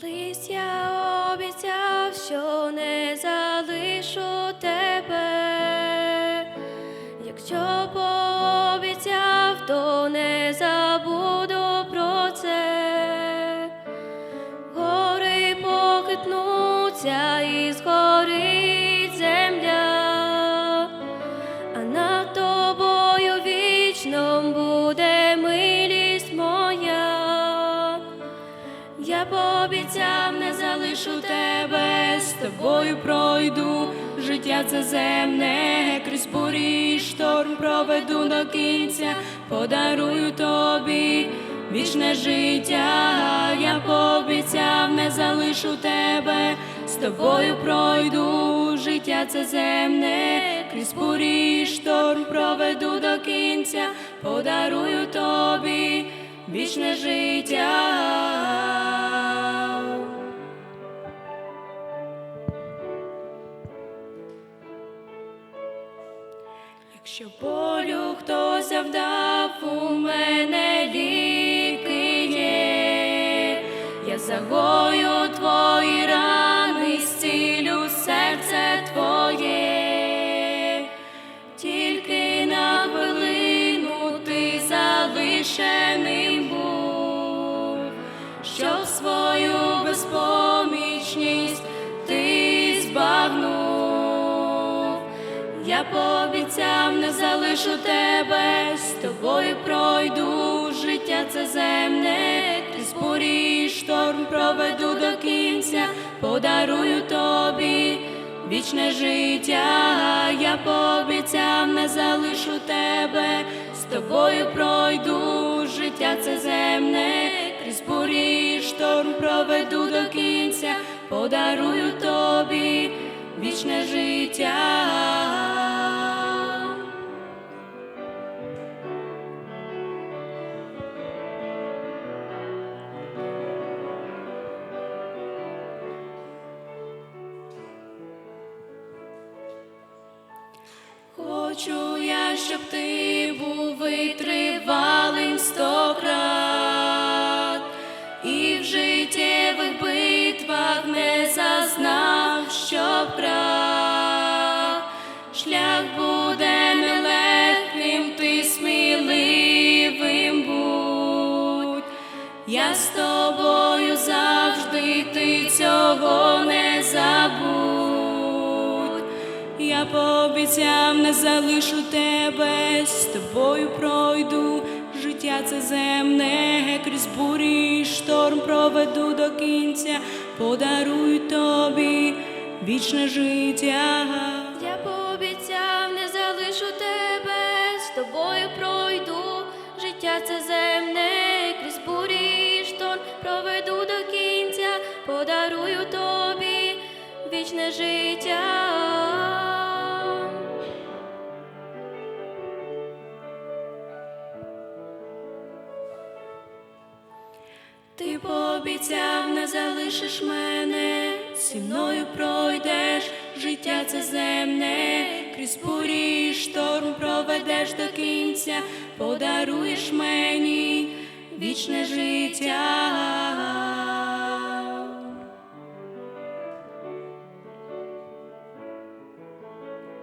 Колись я обіцяв, що не залишу тебе. Якщо пообіцяв, то не забуду про це. Гори похитнуться і згорить Я пообіцяв, не залишу тебе, з тобою пройду. Життя це земне, крізь бурі шторм проведу до кінця, подарую тобі вічне життя. Я пообіцяв, не залишу тебе, з тобою пройду. Життя це земне, крізь бурі шторм проведу до кінця, подарую тобі вічне життя. Якщо болю хто завдав, у мене ліки Я пообіцяв, не залишу тебе, з тобою пройду життя це земне, крізь бурі шторм проведу до кінця, подарую тобі вічне життя. Я пообіцяв, не залишу тебе, з тобою пройду життя це земне, крізь бурі шторм проведу до кінця, подарую тобі вічне життя. Хочу я, щоб ти був витривалим сто крат, і в життєвих битвах не зазнав, що крах. Шлях буде нелегким, ти сміливим будь. Я з тобою завжди, ти цього не забудь. Я пообіцяв, не залишу тебе, з тобою пройду. Життя це земне, крізь бурі й шторм проведу до кінця, подарую тобі вічне життя. Я пообіцяв, не залишу тебе, з тобою пройду. Життя це земне, крізь бурі й шторм проведу до кінця, подарую тобі вічне життя. Ти пообіцяв, не залишиш мене, зі мною пройдеш, життя це земне, крізь бурі і шторм проведеш до кінця, подаруєш мені вічне життя.